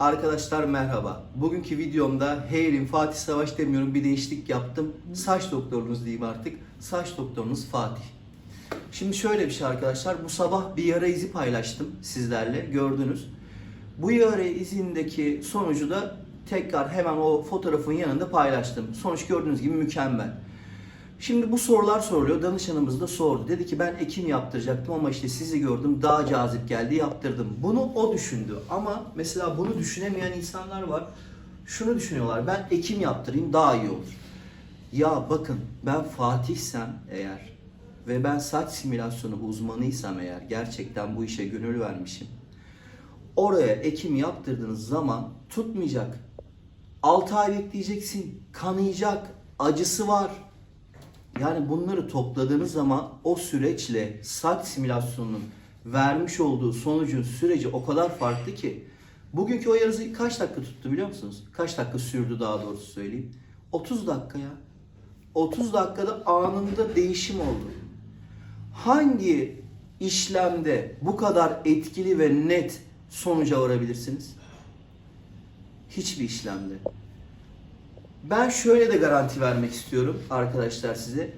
Arkadaşlar merhaba. Bugünkü videomda Heyrin Fatih Savaş demiyorum bir değişiklik yaptım. Saç doktorunuz diyeyim artık. Saç doktorunuz Fatih. Şimdi şöyle bir şey arkadaşlar. Bu sabah bir yara izi paylaştım sizlerle. Gördünüz. Bu yara izindeki sonucu da tekrar hemen o fotoğrafın yanında paylaştım. Sonuç gördüğünüz gibi mükemmel. Şimdi bu sorular soruluyor. Danışanımız da sordu. Dedi ki ben ekim yaptıracaktım ama işte sizi gördüm daha cazip geldi yaptırdım. Bunu o düşündü. Ama mesela bunu düşünemeyen insanlar var. Şunu düşünüyorlar. Ben ekim yaptırayım daha iyi olur. Ya bakın ben Fatih'sem eğer ve ben saç simülasyonu uzmanıysam eğer gerçekten bu işe gönül vermişim. Oraya ekim yaptırdığınız zaman tutmayacak. 6 ay bekleyeceksin. Kanayacak. Acısı var. Yani bunları topladığınız zaman o süreçle saç simülasyonunun vermiş olduğu sonucun süreci o kadar farklı ki. Bugünkü o yarısı kaç dakika tuttu biliyor musunuz? Kaç dakika sürdü daha doğrusu söyleyeyim. 30 dakika ya. 30 dakikada anında değişim oldu. Hangi işlemde bu kadar etkili ve net sonuca varabilirsiniz? Hiçbir işlemde. Ben şöyle de garanti vermek istiyorum arkadaşlar size.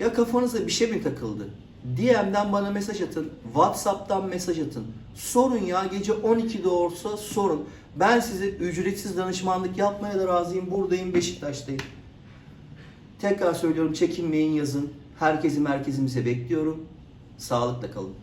Ya kafanıza bir şey mi takıldı? DM'den bana mesaj atın. WhatsApp'tan mesaj atın. Sorun ya gece 12'de olsa sorun. Ben size ücretsiz danışmanlık yapmaya da razıyım. Buradayım Beşiktaş'tayım. Tekrar söylüyorum çekinmeyin yazın. Herkesi merkezimize bekliyorum. Sağlıkla kalın.